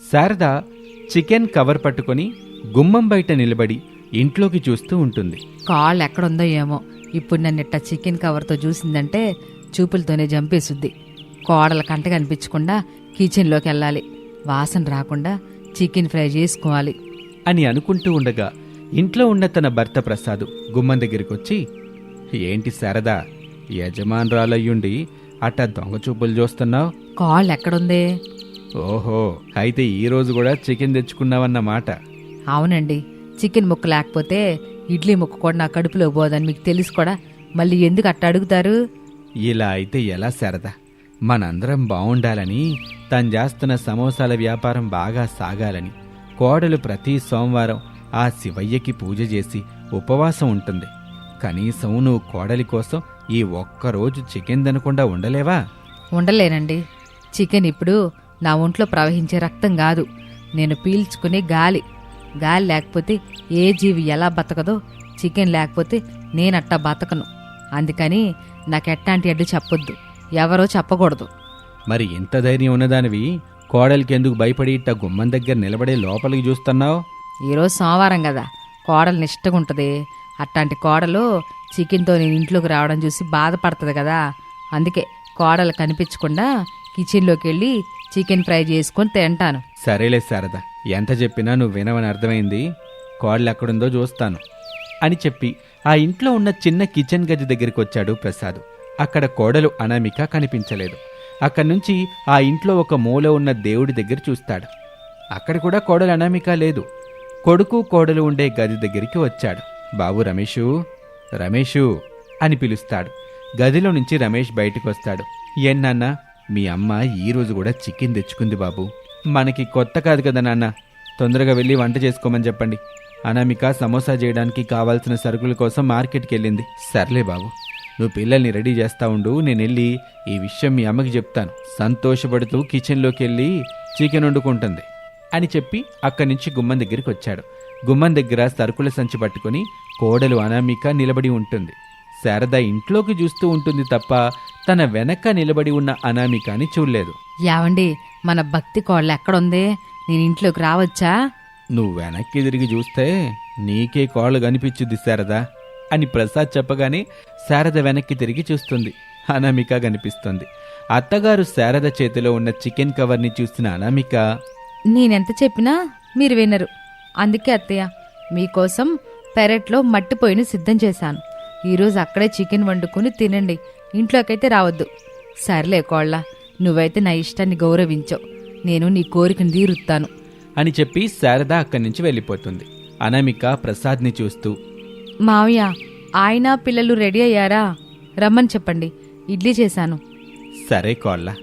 Sharada chicken cover పట్టుకొని గుమ్మం బయట నిలబడి ఇంట్లోకి చూస్తూ ఉంటుంది. కాళ్ళు ఎక్కడుందో ఏమో. ఇప్పుడు నన్ను ఇట్ట చికెన్ కవర్తో చూసిందంటే చూపులతోనే జంపేసుద్ది. కోడల కంట కనిపించకుండా కిచెన్లోకి వెళ్ళాలి. వాసన రాకుండా చికెన్ ఫ్రై చేసుకోవాలి. అని అనుకుంటూ ఉండగా ఇంట్లో ఉన్న తన భర్త ప్రసాద్ గుమ్మం దగ్గరికి వచ్చి ఏంటి శారదా యజమానురాలయ్యుండి అట్టా దొంగ చూపులు చూస్తున్నావు? కాళ్ళు ఎక్కడుందే? ఓహో. అయితే ఈ రోజు కూడా చికెన్ తెచ్చుకున్నావన్నమాట అవునండి. చికెన్ ముక్క లేకపోతే ఇడ్లీ ముక్క కూడా నా కడుపులో పోదని మీకు తెలుసు కూడా. మళ్ళీ ఎందుకు అట్ట అడుగుతారు? ఇలా అయితే ఎలా శారదా? మనందరం బావుండాలని తను చేస్తున్న సమోసాల వ్యాపారం బాగా సాగాలని. కోడలు ప్రతి సోమవారం ఆ శివయ్యకి పూజ చేసి ఉపవాసం ఉంటుంది. కనీసం నువ్వు కోడలి కోసం ఈ ఒక్కరోజు చికెన్ తినకుండా ఉండలేవా? ఉండలేనండి. చికెన్ ఇప్పుడు నా ఒంట్లో ప్రవహించే రక్తం కాదు. నేను పీల్చుకునే గాలి. గాలి లేకపోతే ఏ జీవి ఎలా బతకదో చికెన్ లేకపోతే నేనట్టా బతకను. అందుకని నాకు ఎట్టాంటి అడ్డు చెప్పొద్దు. ఎవరో చెప్పకూడదు. మరి ఇంత ధైర్యం ఉన్నదానివి కోడలికి ఎందుకు భయపడి ఇట్ట గుమ్మం దగ్గర నిలబడే లోపలికి చూస్తున్నావు? ఈరోజు సోమవారం కదా. కోడలు నిష్టగా ఉంటుంది అట్లాంటి కోడలు చికెన్తో నేను ఇంట్లోకి రావడం చూసి బాధపడుతుంది కదా. అందుకే కోడలు కనిపించకుండా కిచెన్లోకి వెళ్ళి చికెన్ ఫ్రై చేసుకొని తింటాను. సరేలే శారదా ఎంత చెప్పినా నువ్వు వినవని అర్థమైంది. కోడలు ఎక్కడుందో చూస్తాను అని చెప్పి ఆ ఇంట్లో ఉన్న చిన్న కిచెన్ గది దగ్గరికి వచ్చాడు ప్రసాద్. అక్కడ కోడలు అనామిక కనిపించలేదు. అక్కడి నుంచి ఆ ఇంట్లో ఒక మూల ఉన్న దేవుడి దగ్గర చూస్తాడు. అక్కడ కూడా కోడలు అనామిక లేదు. కొడుకు కోడలు ఉండే గది దగ్గరికి వచ్చాడు. బాబు రమేషు రమేషు అని పిలుస్తాడు. గదిలో నుంచి రమేష్ బయటకు వస్తాడు. ఏన్నాన్నా మీ అమ్మ ఈరోజు కూడా చికెన్ తెచ్చుకుంది బాబు. మనకి కొత్త కాదు కదా నాన్న. తొందరగా వెళ్ళి వంట చేసుకోమని చెప్పండి. అనామిక సమోసా చేయడానికి కావాల్సిన సరుకుల కోసం మార్కెట్కి వెళ్ళింది. సర్లే బాబు నువ్వు పిల్లల్ని రెడీ చేస్తా ఉండు నేను వెళ్ళి ఈ విషయం మీ అమ్మకి చెప్తాను. సంతోషపడుతూ కిచెన్లోకి వెళ్ళి చికెన్ వండుకుంటుంది అని చెప్పి అక్కడి నుంచి గుమ్మం దగ్గరికి వచ్చాడు. గుమ్మం దగ్గర సరుకుల సంచి పట్టుకొని కోడలు అనామిక నిలబడి ఉంటుంది. శారద ఇంట్లోకి చూస్తూ ఉంటుంది తప్ప తన వెనక నిలబడి ఉన్న అనామికని చూడలేదు. యావండి మన భక్తి కోళ్ళ ఎక్కడుంది? నేను ఇంట్లోకి రావచ్చా? నువ్వు వెనక్కి తిరిగి చూస్తే నీకే కాళ్ళు కనిపించుద్ది శారద అని ప్రసాద్ చెప్పగానే శారద వెనక్కి తిరిగి చూస్తుంది. అనామిక కనిపిస్తుంది. అత్తగారు శారద చేతిలో ఉన్న చికెన్ కవర్ని చూసిన అనామిక నేనెంత చెప్పినా మీరు వినరు. అందుకే అత్తయ్య మీకోసం పెరట్లో మట్టి పొయ్యిని సిద్ధం చేశాను. ఈరోజు అక్కడే చికెన్ వండుకుని తినండి. ఇంట్లోకైతే రావద్దు. సర్లే కోళ్ళ నువ్వైతే నా ఇష్టాన్ని గౌరవించవు నేను నీ కోరికను తీరుస్తాను అని చెప్పి శారద అక్కడి నుంచి వెళ్ళిపోతుంది. అనామిక ప్రసాద్ని చూస్తూ మావయ్య ఆయన పిల్లలు రెడీ అయ్యారా? రమ్మని చెప్పండి. ఇడ్లీ చేశాను. సరే కోళ్ళ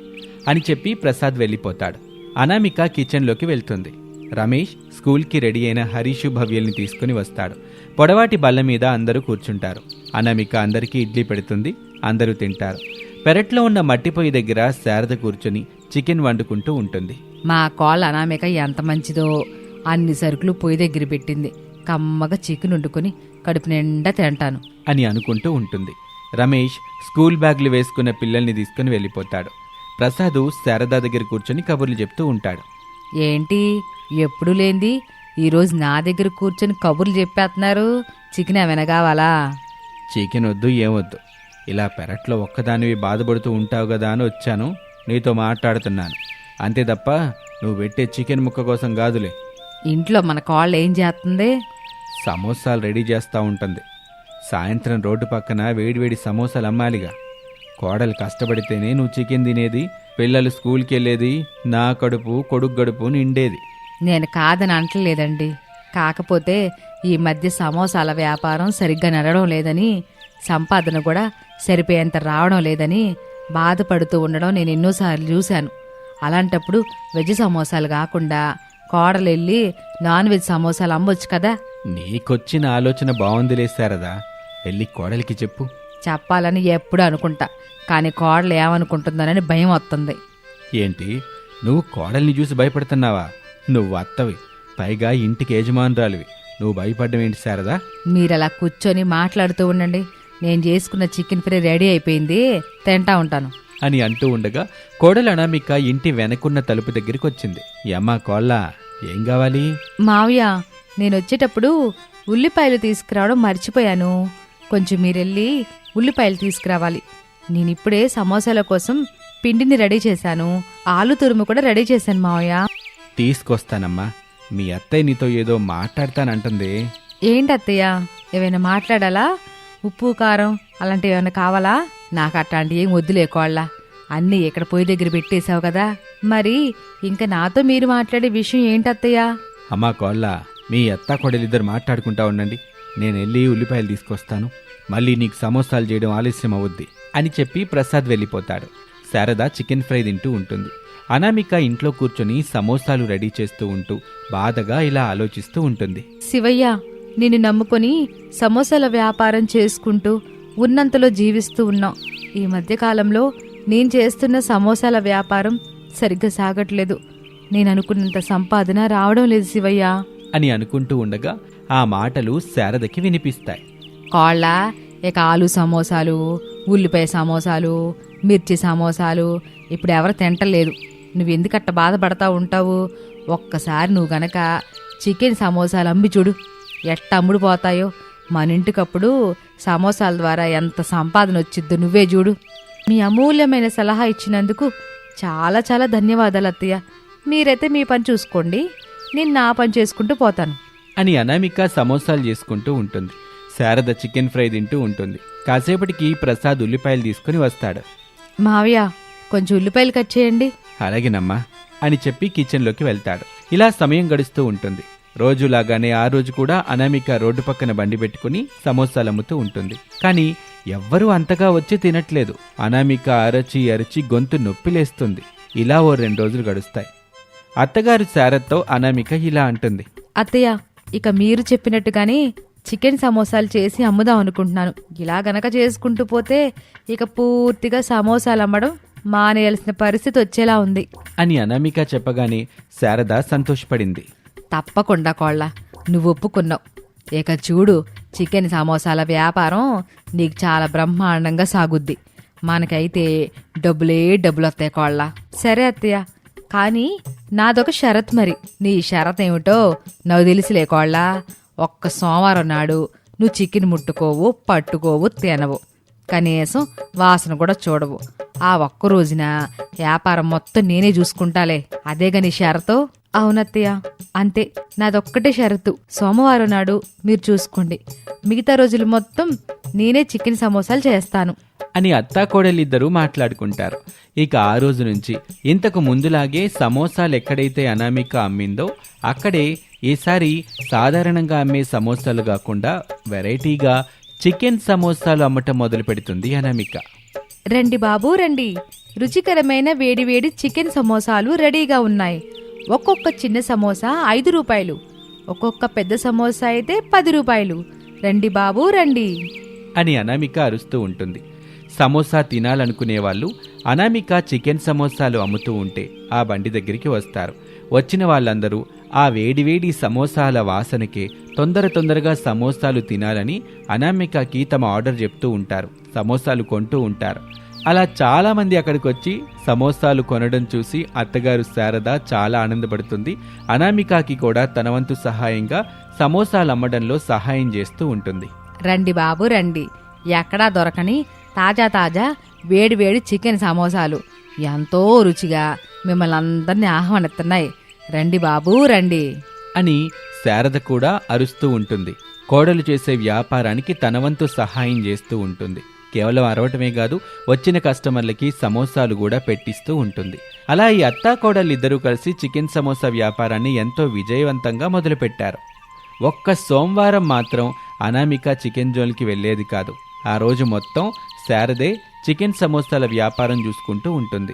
అని చెప్పి ప్రసాద్ వెళ్ళిపోతాడు. అనామిక కిచెన్లోకి వెళ్తుంది. రమేష్ స్కూల్కి రెడీ అయిన హరీషు భవ్యల్ని తీసుకుని వస్తాడు. పొడవాటి బల్ల మీద అందరూ కూర్చుంటారు. అనామిక అందరికీ ఇడ్లీ పెడుతుంది అందరూ తింటారు. పెరట్లో ఉన్న మట్టి పొయ్యి దగ్గర శారద కూర్చుని చికెన్ వండుకుంటూ ఉంటుంది. మా కోళ్ళ అనామిక ఎంత మంచిదో అన్ని సరుకులు పొయ్యి దగ్గర పెట్టింది. కమ్మగా చికెన్ వండుకొని కడుపు నిండా తింటాను. అని అనుకుంటూ ఉంటుంది. రమేష్ స్కూల్ బ్యాగ్లు వేసుకున్న పిల్లల్ని తీసుకుని వెళ్ళిపోతాడు. ప్రసాదు శారద దగ్గర కూర్చొని కబుర్లు చెప్తూ ఉంటాడు. ఏంటి? ఎప్పుడు లేంది. ఈరోజు నా దగ్గర కూర్చొని కబుర్లు చెప్పేస్తున్నారు చికెన్ ఏమైనా కావాలా? చికెన్ వద్దు ఏమొద్దు ఇలా పెరట్లో ఒక్కదానివి బాధపడుతూ ఉంటావు కదా అని వచ్చాను. నీతో మాట్లాడుతున్నాను. అంతే తప్ప నువ్వు పెట్టే చికెన్ ముక్క కోసం కాదులే. ఇంట్లో మన కోళ్ళు ఏం చేస్తుంది? సమోసాలు రెడీ చేస్తూ ఉంటుంది. సాయంత్రం రోడ్డు పక్కన వేడివేడి సమోసాలు అమ్మాలిగా. కోడలు కష్టపడితేనే నువ్వు చికెన్ తినేది పిల్లలు స్కూల్కి వెళ్ళేది నా కడుపు కొడుకు గడుపు నిండేది. నేను కాదని అంటలేదండి కాకపోతే ఈ మధ్య సమోసాల వ్యాపారం సరిగ్గా నడవడం లేదని సంపాదన కూడా సరిపోయేంత రావడం లేదని బాధపడుతూ ఉండడం నేను ఎన్నోసార్లు చూశాను. అలాంటప్పుడు వెజ్ సమోసాలు కాకుండా కోడలు వెళ్ళి నాన్ వెజ్ సమోసాలు అమ్మొచ్చు కదా. నీకొచ్చిన ఆలోచన బాగుందిలే శారదా. వెళ్ళి కోడలికి చెప్పు. చెప్పాలని ఎప్పుడు అనుకుంటా. కానీ కోడలు ఏమనుకుంటుందోనని భయం వస్తుంది. ఏంటి? నువ్వు కోడల్ని చూసి భయపడుతున్నావా? నువ్వు అత్తవి. పైగా ఇంటికి యజమానురాలివి. నువ్వు భయపడ్డం ఏంటి శారదా? మీరు అలా కూర్చొని మాట్లాడుతూ ఉండండి. నేను చేసుకున్న చికెన్ ఫ్రై రెడీ అయిపోయింది. తింటా ఉంటాను. అని అంటూ ఉండగా కోడలు అనామిక ఇంటి వెనకున్న తలుపు దగ్గరికి వచ్చింది యమ్మా కోళ్ళ ఏం కావాలి? మావయ్య నేను వచ్చేటప్పుడు ఉల్లిపాయలు తీసుకురావడం మర్చిపోయాను. కొంచెం మీరెళ్ళి ఉల్లిపాయలు తీసుకురావాలి. నేను ఇప్పుడే సమోసాల కోసం పిండిని రెడీ చేశాను. ఆలు తురుము కూడా రెడీ చేశాను మావయ్య. తీసుకొస్తానమ్మా. మీ అత్తయ్య నీతో ఏదో మాట్లాడతానంటుంది. ఏంటి అత్తయ్య ఏమైనా మాట్లాడాలా? ఉప్పు కారం అలాంటివి ఏమైనా కావాలా? నాకు అట్లాంటి ఏం వద్దులే కోళ్ళ. అన్నీ ఇక్కడ పొయ్యి దగ్గర పెట్టేశావు కదా. మరి ఇంకా నాతో మీరు మాట్లాడే విషయం ఏంటి అత్తయ్య అమ్మా కోళ్ళ మీ అత్త కొడలిద్దరు మాట్లాడుకుంటా ఉండండి. నేను వెళ్ళి ఉల్లిపాయలు తీసుకొస్తాను. మళ్ళీ నీకు సమోసాలు చేయడం ఆలస్యం అవుద్ది అని చెప్పి ప్రసాద్ వెళ్ళిపోతాడు. శారద చికెన్ ఫ్రై తింటూ ఉంటుంది. అనామిక ఇంట్లో కూర్చొని సమోసాలు రెడీ చేస్తూ ఉంటూ బాధగా ఇలా ఆలోచిస్తూ ఉంటుంది. శివయ్య నిన్ను నమ్ముకొని సమోసాల వ్యాపారం చేసుకుంటూ ఉన్నంతలో జీవిస్తూ ఉన్నాం ఈ మధ్య కాలంలో నేను చేస్తున్న సమోసాల వ్యాపారం సరిగ్గా సాగట్లేదు. నేను అనుకున్నంత సంపాదన రావడం లేదు శివయ్య. అని అనుకుంటూ ఉండగా ఆ మాటలు శారదకి వినిపిస్తాయి. కాళ్ళ ఇక ఆలు సమోసాలు ఉల్లిపాయ సమోసాలు మిర్చి సమోసాలు ఇప్పుడు ఎవరు తింటలేదు. నువ్వు ఎందుకట్ట బాధపడతా ఉంటావు? ఒక్కసారి నువ్వు గనక చికెన్ సమోసాలు అమ్మి చూడు. ఎట్ట అమ్ముడు పోతాయో? మన ఇంటికప్పుడు సమోసాల ద్వారా ఎంత సంపాదన వచ్చిద్దో నువ్వే చూడు. మీ అమూల్యమైన సలహా ఇచ్చినందుకు చాలా చాలా ధన్యవాదాలు అత్తయ్య. మీరైతే మీ పని చూసుకోండి. నేను నా పని చేసుకుంటూ పోతాను. అని అనామిక సమోసాలు చేసుకుంటూ ఉంటుంది. శారద చికెన్ ఫ్రై తింటూ ఉంటుంది. కాసేపటికి ప్రసాద్ ఉల్లిపాయలు తీసుకుని వస్తాడు. మావయ్య కొంచెం ఉల్లిపాయలు కట్ చేయండి. అలాగేనమ్మా అని చెప్పి కిచెన్లోకి వెళ్తాడు. ఇలా సమయం గడుస్తూ ఉంటుంది. రోజులాగానే ఆ రోజు కూడా అనామిక రోడ్డు పక్కన బండి పెట్టుకుని సమోసాలు అమ్ముతూ ఉంటుంది. కానీ ఎవ్వరూ అంతగా వచ్చి తినట్లేదు. అనామిక అరచి అరచి గొంతు నొప్పిలేస్తుంది ఇలా ఓ రెండు రోజులు గడుస్తాయి. అత్తగారు శారత్తో అనామిక ఇలా అంటుంది. అత్తయ్య ఇక మీరు చెప్పినట్టుగానే చికెన్ సమోసాలు చేసి అమ్ముదాం అనుకుంటున్నాను. ఇలా గనక చేసుకుంటూ పోతే ఇక పూర్తిగా సమోసాలు అమ్మడం మానేయాల్సిన పరిస్థితి వచ్చేలా ఉంది. అని అనామిక చెప్పగానే శారద సంతోషపడింది. తప్పకుండా కోళ్ళ నువ్వు ఒప్పుకున్నావు. ఇక చూడు చికెన్ సమోసాల వ్యాపారం నీకు చాలా బ్రహ్మాండంగా సాగుద్ది. మనకైతే డబ్బులే డబ్బులు వస్తాయి కోళ్ళ. సరే అత్తయ్య కానీ నాదొక షరత్ మరి. నీ షరత్ ఏమిటో నాకు తెలిసిలే కోళ్ళ. ఒక్క సోమవారం నాడు నువ్వు చికెన్ ముట్టుకోవు పట్టుకోవు తినవు. కనీసం వాసన కూడా చూడవు. ఆ ఒక్క రోజున వ్యాపారం మొత్తం నేనే చూసుకుంటాలే. అదేగా నీ షరతు? అవునత్తయ్య. అంతే. నాదొక్కటే షరతు. సోమవారం నాడు మీరు చూసుకోండి. మిగతా రోజులు మొత్తం నేనే చికెన్ సమోసాలు చేస్తాను. అని అత్తాకోడలిద్దరూ మాట్లాడుకుంటారు. ఇక ఆ రోజు నుంచి ఇంతకు ముందులాగే సమోసాలు ఎక్కడైతే అనామిక అమ్మిందో అక్కడే ఈసారి సాధారణంగా అమ్మే సమోసాలు కాకుండా వెరైటీగా చికెన్ సమోసాలు అమ్మటం మొదలు పెడుతుంది అనామిక. రండి బాబు రండి. రుచికరమైన వేడివేడి చికెన్ సమోసాలు రెడీగా ఉన్నాయి. ఒక్కొక్క చిన్న సమోసా ఐదు రూపాయలు. ఒక్కొక్క పెద్ద సమోసా అయితే పది రూపాయలు. రండి బాబు రండి. అని అనామిక అరుస్తూ ఉంటుంది. సమోసా తినాలనుకునే వాళ్ళు అనామిక చికెన్ సమోసాలు అమ్ముతూ ఉంటే ఆ బండి దగ్గరికి వస్తారు. వచ్చిన వాళ్ళందరూ ఆ వేడివేడి సమోసాల వాసనకే తొందర తొందరగా సమోసాలు తినాలని అనామికకి తమ ఆర్డర్ చెప్తూ ఉంటారు. సమోసాలు కొంటూ ఉంటారు. అలా చాలామంది అక్కడికి వచ్చి సమోసాలు కొనడం చూసి అత్తగారు శారద చాలా ఆనందపడుతుంది. అనామికకి కూడా తన వంతు సహాయంగా సమోసాలు అమ్మడంలో సహాయం చేస్తూ ఉంటుంది. రండి బాబు రండి. ఎక్కడా దొరకని తాజా తాజా వేడి వేడి చికెన్ సమోసాలు. ఎంతో రుచిగా మిమ్మల్ని అందరినీ ఆహ్వానిస్తున్నాయి. రండి బాబు రండి. అని శారద కూడా అరుస్తూ ఉంటుంది. కోడలు చేసే వ్యాపారానికి తన వంతు సహాయం చేస్తూ ఉంటుంది. కేవలం అరవటమే కాదు వచ్చిన కస్టమర్లకి సమోసాలు కూడా పెట్టిస్తూ ఉంటుంది. అలా ఈ అత్తా కోడలిద్దరూ కలిసి చికెన్ సమోసా వ్యాపారాన్ని ఎంతో విజయవంతంగా మొదలుపెట్టారు. ఒక్క సోమవారం మాత్రం అనామిక చికెన్ జోన్కి వెళ్ళేది కాదు. ఆ రోజు మొత్తం శారదే చికెన్ సమోసాల వ్యాపారం చూసుకుంటూ ఉంటుంది.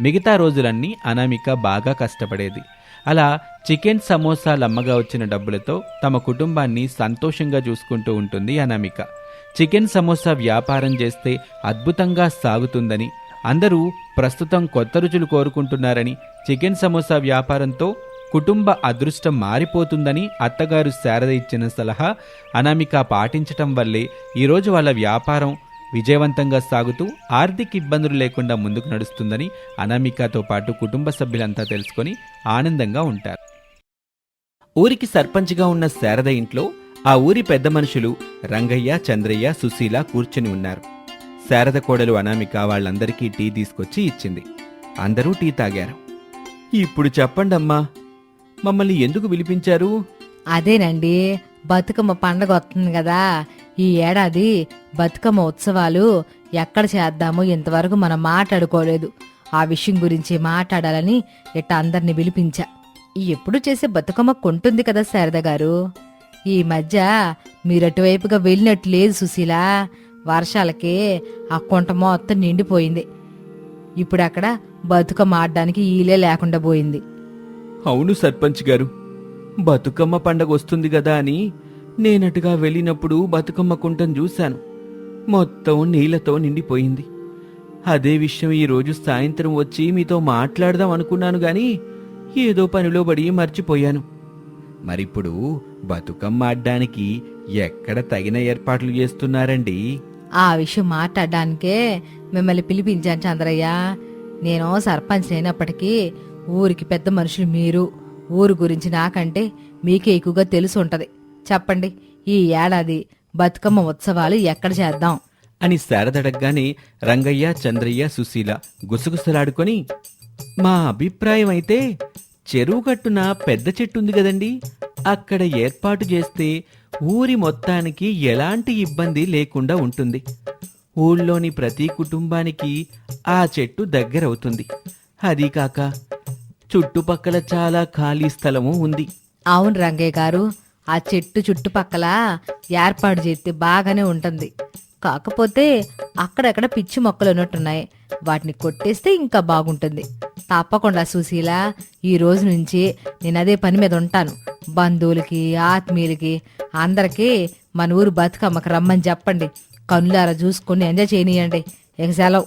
మిగతా రోజులన్నీ అనామిక బాగా కష్టపడేది. అలా చికెన్ సమోసాలు అమ్మగా వచ్చిన డబ్బులతో తమ కుటుంబాన్ని సంతోషంగా చూసుకుంటూ ఉంటుంది అనామిక. చికెన్ సమోసా వ్యాపారం చేస్తే అద్భుతంగా సాగుతుందని అందరూ ప్రస్తుతం కొత్త రుచులు కోరుకుంటున్నారని చికెన్ సమోసా వ్యాపారంతో కుటుంబ అదృష్టం మారిపోతుందని అత్తగారు శారద ఇచ్చిన సలహా అనామిక పాటించటం వల్లే ఈరోజు వాళ్ళ వ్యాపారం విజయవంతంగా సాగుతూ ఆర్థిక ఇబ్బందులు లేకుండా ముందుకు నడుస్తుందని అనామికతో పాటు కుటుంబ సభ్యులంతా తెలుసుకొని ఆనందంగా ఉంటారు. ఊరికి సర్పంచ్గా ఉన్న శారద ఇంట్లో ఆ ఊరి పెద్ద మనుషులు రంగయ్య చంద్రయ్య సుశీల కూర్చుని ఉన్నారు. శారద కోడలు అనామిక వాళ్ళందరికీ టీ తీసుకొచ్చి ఇచ్చింది. అందరూ టీ తాగారు. ఇప్పుడు చెప్పండమ్మా మమ్మల్ని ఎందుకు పిలిపించారు? అదేనండి బతుకమ్మ పండగ వస్తుంది కదా ఈ ఏడాది బతుకమ్మ ఉత్సవాలు ఎక్కడ చేద్దామో ఇంతవరకు మనం మాట్లాడుకోలేదు. ఆ విషయం గురించి మాట్లాడాలని ఇట్ట అందరిని పిలిపించా. ఎప్పుడు చేసే బతుకమ్మ కొంటుంది కదా శారద గారు? ఈ మధ్య మీరు అటువైపుగా వెళ్ళినట్టు లేదు సుశీల. వర్షాలకే ఆ కుంట మొత్తం నిండిపోయింది. ఇప్పుడు అక్కడ బతుకమ్మ ఆడడానికి ఈలే లేకుండా పోయింది. అవును సర్పంచ్ గారు. బతుకమ్మ పండగ వస్తుంది కదా అని నేనటుగా వెళ్ళినప్పుడు బతుకమ్మ కుంటను చూశాను. మొత్తం నీళ్ళతో నిండిపోయింది. అదే విషయం ఈరోజు సాయంత్రం వచ్చి మీతో మాట్లాడదాం అనుకున్నాను గాని ఏదో పనిలో పడి మర్చిపోయాను. మరిప్పుడు బతుకమ్మ ఆడ్డానికి ఎక్కడ తగిన ఏర్పాట్లు చేస్తున్నారండి? ఆ విషయం మాట్లాడడానికే మిమ్మల్ని పిలిపించాను చంద్రయ్య. నేను సర్పంచ్ అయినప్పటికీ ఊరికి పెద్ద మనుషులు మీరు ఊరు గురించి నాకంటే మీకే ఎక్కువగా తెలిసి ఉంటది చెప్పండి ఈ ఏడాది బతుకమ్మ ఉత్సవాలు ఎక్కడ చేద్దాం? అని శారదడగ్గానే రంగయ్య చంద్రయ్య సుశీల గుసగుసలాడుకొని మా అభిప్రాయం అయితే చెరువు కట్టున పెద్ద చెట్టు ఉంది కదండి. అక్కడ ఏర్పాటు చేస్తే ఊరి మొత్తానికి ఎలాంటి ఇబ్బంది లేకుండా ఉంటుంది. ఊళ్ళోని ప్రతి కుటుంబానికి ఆ చెట్టు దగ్గరవుతుంది. అదీ కాక చుట్టుపక్కల చాలా ఖాళీ స్థలము ఉంది. అవును రంగయ్య గారు ఆ చెట్టు చుట్టుపక్కల ఏర్పాటు చేస్తే బాగానే ఉంటుంది. కాకపోతే అక్కడక్కడ పిచ్చి మొక్కలు ఉన్నట్టున్నాయి. వాటిని కొట్టేస్తే ఇంకా బాగుంటుంది. తప్పకుండా సుశీల ఈ రోజు నుంచి నేను అదే పని మీద ఉంటాను. బంధువులకి ఆత్మీయులకి అందరికీ మన ఊరు బతుకమ్మకి రమ్మని చెప్పండి. కనులారా చూసుకొని ఎంజాయ్ చేయనియండి. ఇక సెలవు.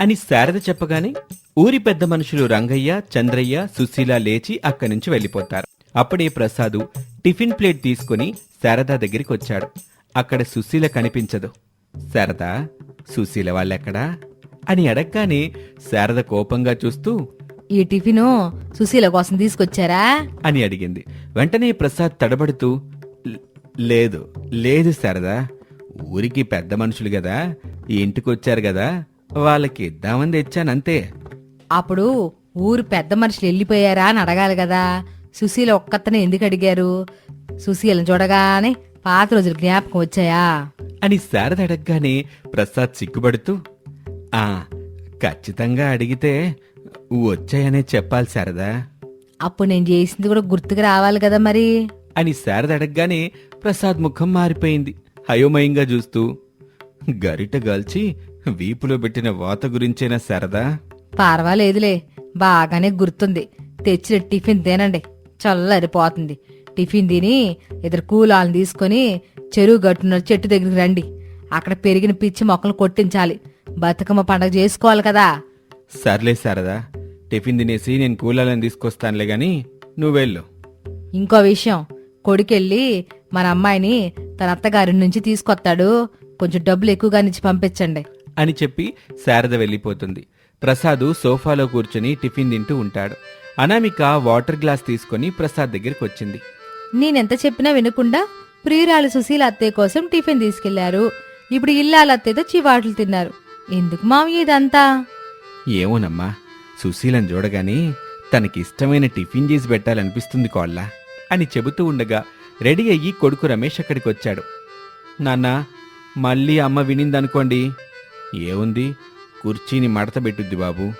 అని శారద చెప్పగానే ఊరి పెద్ద మనుషులు రంగయ్య చంద్రయ్య సుశీల లేచి అక్కడి నుంచి వెళ్ళిపోతారు. అప్పుడే ప్రసాదు టిఫిన్ ప్లేట్ తీసుకుని శారద దగ్గరికి వచ్చాడు. అక్కడ సుశీల కనిపించదు. శారద సుశీల వాళ్ళెక్కడా? అని అడగగానే శారద కోపంగా చూస్తూ ఈ టిఫిను సుశీల కోసం తీసుకొచ్చారా? అని అడిగింది. వెంటనే ప్రసాద్ తడబడుతూ "లే- లేదు లేదు శారదా. ఊరికి పెద్ద మనుషులు కదా ఈ ఇంటికొచ్చారు కదా వాళ్ళకి ఇద్దామని తెచ్చానంతే. అప్పుడు ఊరు పెద్ద మనుషులు వెళ్ళిపోయారా అని అడగాలి కదా సుశీల ఒక్కతనే ఎందుకు అడిగారు? సుశీలను చూడగానే పాత రోజులు జ్ఞాపకం వచ్చాయా? అని శారద అడగగానే ప్రసాద్ సిగ్గుపడుతూ ఆ ఖచ్చితంగా అడిగితే వచ్చాయనే చెప్పాలి శారదా. అప్పుడు నేను చేసింది కూడా గుర్తుకు రావాలి కదా మరి? అని శారద అడగగానే ప్రసాద్ ముఖం మారిపోయింది అయోమయంగా చూస్తూ గరిట గాల్చి వీపులో పెట్టిన వాత గురించేనా శారదా? పర్వాలేదులే బాగానే గుర్తుంది. తెచ్చిన టిఫిన్ తినండి. చల్లరిపోతుంది టిఫిన్ తిని ఇద్దరు కూలాలను తీసుకొని చెరువు గట్టున చెట్టు దగ్గరికి రండి. అక్కడ పెరిగిన పిచ్చి మొక్కలు కొట్టించాలి. బతుకమ్మ పండగ చేసుకోవాలి కదా. సర్లే శారదా టిఫిన్ తినేసి నేను కూలాలను తీసుకొస్తానులే గాని నువ్వెళ్ళు ఇంకో విషయం కొడుకెళ్ళి మన అమ్మాయిని తన అత్తగారి నుంచి తీసుకొస్తాడు. కొంచెం డబ్బులు ఎక్కువగా నుంచి పంపించండి. అని చెప్పి శారద వెళ్ళిపోతుంది. ప్రసాదు సోఫాలో కూర్చుని టిఫిన్ తింటూ ఉంటాడు. అనామిక వాటర్ గ్లాస్ తీసుకొని ప్రసాద్ దగ్గరికి వచ్చింది. నేనెంత చెప్పినా వినకుండా ప్రియురాలు సుశీల అత్తయ్య కోసం టిఫిన్ తీసుకెళ్ళారు. ఇప్పుడు ఇల్లాల అత్తయ్యతో చివాట్లు తిన్నారు. ఎందుకు మామయ్య ఇదంతా? ఏమోనమ్మా సుశీలను చూడగానే తనకిష్టమైన టిఫిన్ చేసి పెట్టాలనిపిస్తుంది కోళ్ళ అని చెబుతూ ఉండగా రెడీ అయ్యి కొడుకు రమేష్ అక్కడికి వచ్చాడు. నాన్న మళ్ళీ అమ్మ వినిందనుకోండి. ఏముంది? కుర్చీని మడత పెట్టుద్ది బాబు.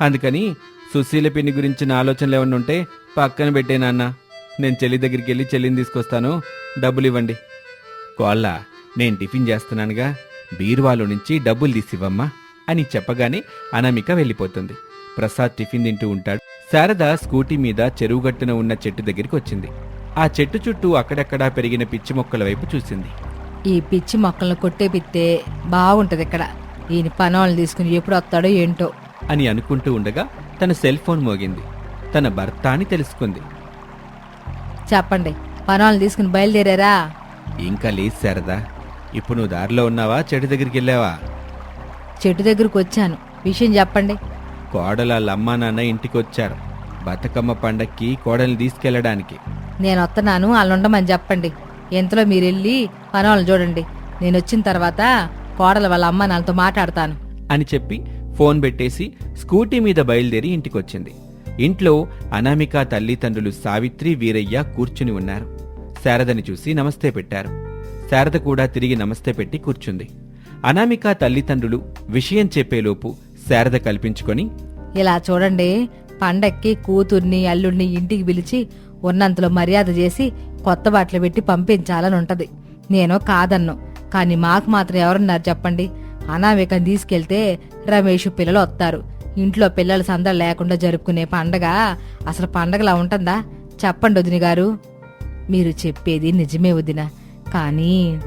అందుకని సుశీల పిన్ని గురించిన ఆలోచనలు ఏమన్నా ఉంటే పక్కన పెట్టే నాన్న. నేను చెల్లి దగ్గరికి వెళ్ళి చెల్లిని తీసుకొస్తాను. డబ్బులు ఇవ్వండి. కోళ్ళ నేను టిఫిన్ చేస్తున్నానుగా. బీరువాలో నుంచి డబ్బులు తీసివ్వమ్మా అని చెప్పగానే అనామిక వెళ్ళిపోతుంది. ప్రసాద్ టిఫిన్ తింటూ ఉంటాడు. శారద స్కూటీ మీద చెరువుగట్టున ఉన్న చెట్టు దగ్గరికి వచ్చింది. ఆ చెట్టు చుట్టూ అక్కడక్కడా పెరిగిన పిచ్చి మొక్కల వైపు చూసింది. ఈ పిచ్చి మొక్కలను కొట్టే పిత్తే బాగుంటది ఇక్కడ. ఈయన పనోళ్ళని తీసుకుని ఎప్పుడు వస్తాడో ఏంటో. అని అనుకుంటూ ఉండగా తన సెల్ ఫోన్ మోగింది. తన భర్త అని తెలుసుకుంది. చెప్పండి పనోళ్ళని తీసుకుని బయలుదేరారా? ఇంకా లేదు శారదా. ఇప్పుడు నువ్వు దారిలో ఉన్నావా చెట్టు దగ్గరికి వెళ్ళావా? చెట్టు దగ్గరకు వచ్చాను. విషయం చెప్పండి. కోడల అమ్మా నాన్న ఇంటికి వచ్చారు. బతుకమ్మ పండక్కి కోడల్ని తీసుకెళ్ళడానికి. నేను వస్తున్నాను వాళ్ళు ఉండమని చెప్పండి. ఎంతలో మీరు వెళ్ళి పని వాళ్ళని చూడండి. నేను వచ్చిన తర్వాత కోడల వాళ్ళ అమ్మ నాన్నతో మాట్లాడతాను. అని చెప్పి ఫోన్ పెట్టేసి స్కూటీ మీద బయలుదేరి ఇంటికొచ్చింది. ఇంట్లో అనామిక తల్లిదండ్రులు సావిత్రి వీరయ్య కూర్చుని ఉన్నారు. శారదని చూసి నమస్తే పెట్టారు. శారద కూడా తిరిగి నమస్తే పెట్టి కూర్చుంది. అనామిక తల్లిదండ్రులు విషయం చెప్పేలోపు శారద కల్పించుకొని ఇలా చూడండి పండక్కి కూతుర్ని అల్లుడిని ఇంటికి పిలిచి ఉన్నంతలో మర్యాద చేసి కొత్త బట్టలు పెట్టి పంపించాలని ఉంటది నేను కాదన్ను. కానీ మాకు మాత్రం ఎవరున్నారు చెప్పండి? అనామికని తీసుకెళ్తే రమేష్ పిల్లలు వస్తారు. ఇంట్లో పిల్లల సందడి లేకుండా జరుపుకునే పండగ అసలు పండగలా ఉంటుందా? చెప్పండి వదిన గారు. మీరు చెప్పేది నిజమే వదిన. కానీ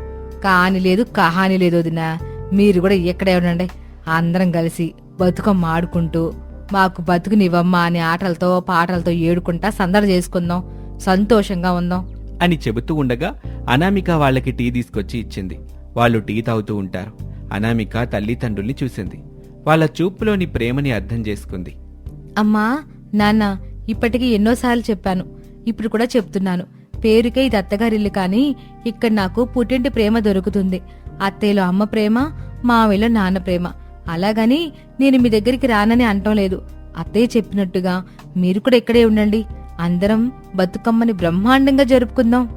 కాని లేదు కహాని లేదు వదిన. మీరు కూడా ఇక్కడే ఉండండి. అందరం కలిసి బతుకమ్మ ఆడుకుంటూ మాకు బతుకునివ్వమ్మా అనే ఆటలతో పాటలతో ఏడుకుంటా సందడి చేసుకుందాం. సంతోషంగా ఉందాం. అని చెబుతూ ఉండగా అనామిక వాళ్ళకి టీ తీసుకొచ్చి ఇచ్చింది. వాళ్ళు టీ తాగుతూ ఉంటారు. అనామిక తల్లిదండ్రుల్ని చూసింది. వాళ్ళ చూపులోని ప్రేమని అర్థం చేసుకుంది. అమ్మా నాన్న ఇప్పటికీ ఎన్నోసార్లు చెప్పాను. ఇప్పుడు కూడా చెప్తున్నాను. పేరుకే ఇది అత్తగారిల్లు కానీ ఇక్కడ నాకు పుట్టింటి ప్రేమ దొరుకుతుంది. అత్తయ్యలో అమ్మ ప్రేమ మావిలో నాన్న ప్రేమ. అలాగని నేను మీ దగ్గరికి రానని అనటం లేదు. అత్తయ్య చెప్పినట్టుగా మీరు కూడా ఇక్కడే ఉండండి. అందరం బతుకమ్మని బ్రహ్మాండంగా జరుపుకుందాం.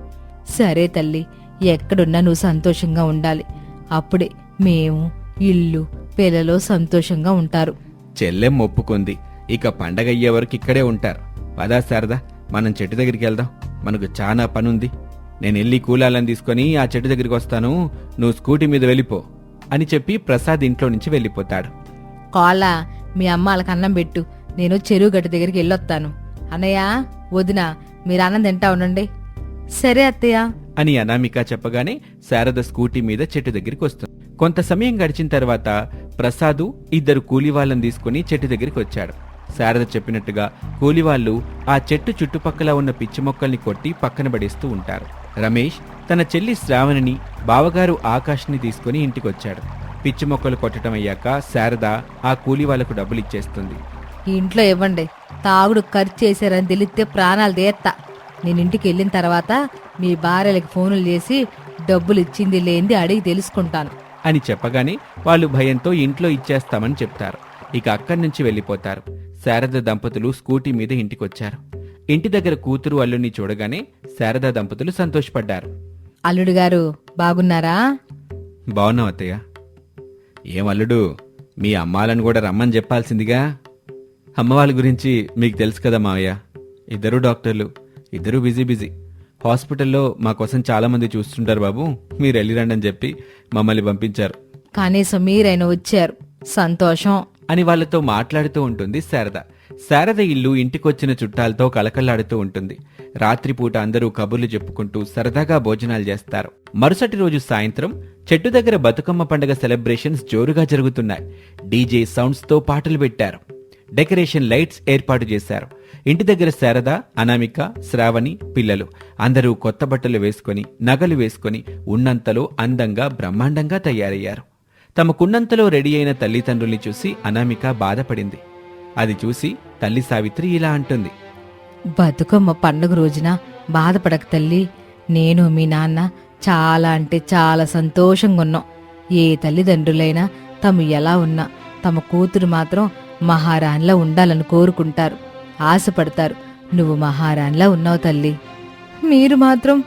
సరే తల్లి ఎక్కడున్నా నువ్వు సంతోషంగా ఉండాలి. అప్పుడే మేము ఇల్లు పిల్లలు సంతోషంగా ఉంటారు. చెల్లెం ఒప్పుకుంది. ఇక పండగ అయ్యే వరకు ఇక్కడే ఉంటారు. పదా శారదా మనం చెట్టు దగ్గరికి వెళ్దాం. మనకు చాలా పనుంది. నేను వెళ్ళి కూలాలను తీసుకొని ఆ చెట్టు దగ్గరికి వస్తాను. నువ్వు స్కూటీ మీద వెళ్ళిపో అని చెప్పి ప్రసాద్ ఇంట్లో నుంచి వెళ్ళిపోతాడు. కోళ్ళ మీ అమ్మ వాళ్ళకి అన్నం పెట్టు. నేను చెరువు గట్టు దగ్గరికి వెళ్ళొస్తాను. అన్నయ్య వదిన మీరు అన్నం తింటా ఉండండి. సరే అత్తయ్య. అని అనామిక చెప్పగానే శారద స్కూటీ మీద చెట్టు దగ్గరికి వస్తుంది. కొంత సమయం గడిచిన తర్వాత ప్రసాదు ఇద్దరు కూలి వాళ్ళని తీసుకుని చెట్టు దగ్గరికి వచ్చాడు. శారద చెప్పినట్టుగా కూలివాళ్ళు ఆ చెట్టు చుట్టుపక్కల ఉన్న పిచ్చి మొక్కల్ని కొట్టి పక్కన పడేస్తూ ఉంటారు. రమేష్ తన చెల్లి శ్రావణిని బావగారు ఆకాష్ని తీసుకుని ఇంటికొచ్చాడు. పిచ్చి మొక్కలు కొట్టడం అయ్యాక శారద ఆ కూలి వాళ్ళకు డబ్బులు ఇచ్చేస్తుంది. ఈ ఇంట్లో ఇవ్వండి. తాగుడు ఖర్చు చేశారని తెలిస్తే ప్రాణాలు తీస్తా నేను ఇంటికి వెళ్ళిన తర్వాత మీ భార్యలకు ఫోన్లు చేసి డబ్బులు ఇచ్చింది లేనిది అడిగి తెలుసుకుంటాను. అని చెప్పగానే వాళ్ళు భయంతో ఇంట్లో ఇచ్చేస్తామని చెప్తారు. ఇక అక్కడి నుంచి వెళ్ళిపోతారు. శారద దంపతులు స్కూటీ మీద ఇంటికొచ్చారు. ఇంటి దగ్గర కూతురు అల్లుని చూడగానే శారద దంపతులు సంతోషపడ్డారు. అల్లుడు గారు బాగున్నారా? బాగున్నావు అత్తయ్య. ఏం అల్లుడు మీ అమ్మాలను కూడా రమ్మని చెప్పాల్సిందిగా? అమ్మ వాళ్ళ గురించి మీకు తెలుసు కదా మావయ్య. ఇద్దరు డాక్టర్లు ఇద్దరు బిజీ బిజీ. హాస్పిటల్లో మా కోసం చాలా మంది చూస్తుంటారు బాబు. మీరు వెళ్ళిరండి అని చెప్పి మమ్మల్ని పంపించారు. కనీసం మీరైనా వచ్చారు. సంతోషం. అని వాళ్ళతో మాట్లాడుతూ ఉంటుంది శారద. శారద ఇల్లు ఇంటికొచ్చిన చుట్టాలతో కలకల్లాడుతూ ఉంటుంది. రాత్రిపూట అందరూ కబుర్లు చెప్పుకుంటూ సరదాగా భోజనాలు చేస్తారు. మరుసటి రోజు సాయంత్రం చెట్టు దగ్గర బతుకమ్మ పండుగ సెలబ్రేషన్స్ జోరుగా జరుగుతున్నాయి. డీజే సౌండ్స్తో పాటలు పెట్టారు. డెకరేషన్ లైట్స్ ఏర్పాటు చేశారు. ఇంటి దగ్గర శారద అనామిక శ్రావణి పిల్లలు. అందరూ కొత్త బట్టలు వేసుకొని నగలు వేసుకొని ఉన్నంతలో అందంగా బ్రహ్మాండంగా తయారయ్యారు. తమకున్నంతలో రెడీ అయిన తల్లిదండ్రుల్ని చూసి అనామిక బాధపడింది. అది చూసి తల్లి సావిత్రి ఇలా అంటుంది. బతుకమ్మ పండుగ రోజున బాధపడక తల్లి. నేను మీ నాన్న చాలా అంటే చాలా సంతోషంగా ఉన్నాం. ఏ తల్లిదండ్రులైనా తము ఎలా ఉన్నా తమ కూతురు మాత్రం మహారాణిలా ఉండాలని కోరుకుంటారు. ఆశపడతారు. నువ్వు మహారాణిలా ఉన్నావు తల్లి. మీరు మాత్రం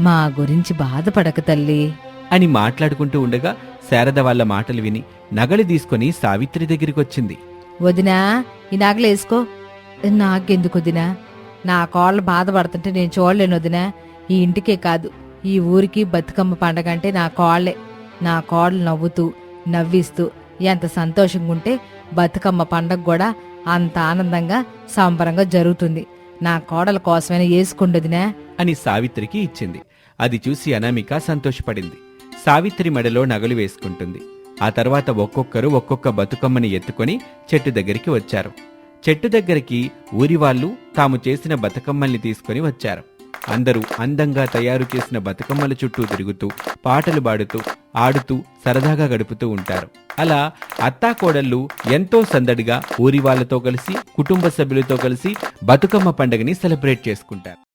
మా గురించి బాధపడక తల్లి. అని మాట్లాడుకుంటూ ఉండగా శారద వాళ్ళ మాటలు విని నగలు తీసుకొని సావిత్రి దగ్గరికొచ్చింది. వదినా ఈ నగలు వేసుకో. నాకెందుకు వదినా? నా కోళ్ళు బాధపడుతుంటే నేను చూడలేను వదినా. ఈ ఇంటికే కాదు ఈ ఊరికి బతుకమ్మ పండగ అంటే నా కోళ్ళే నా కోళ్ళు నవ్వుతూ నవ్విస్తూ ఎంత సంతోషంగా ఉంటే బతుకమ్మ పండగ కూడా అంత ఆనందంగా సంబరంగా జరుగుతుంది. నా కోడల కోసమైనా వేసుకుండదినా అని సావిత్రికి ఇచ్చింది. అది చూసి అనామిక సంతోషపడింది. సావిత్రి మెడలో నగలు వేసుకుంటుంది. ఆ తర్వాత ఒక్కొక్కరు ఒక్కొక్క బతుకమ్మని ఎత్తుకొని చెట్టు దగ్గరికి వచ్చారు. చెట్టు దగ్గరికి ఊరి వాళ్ళు తాము చేసిన బతుకమ్మల్ని తీసుకొని వచ్చారు. అందరూ అందంగా తయారు చేసిన బతుకమ్మల చుట్టూ తిరుగుతూ పాటలు పాడుతూ ఆడుతూ సరదాగా గడుపుతూ ఉంటారు. అలా అత్తాకోడళ్ళు ఎంతో సందడిగా ఊరి వాళ్ళతో కలిసి కుటుంబ సభ్యులతో కలిసి బతుకమ్మ పండుగని సెలబ్రేట్ చేసుకుంటారు.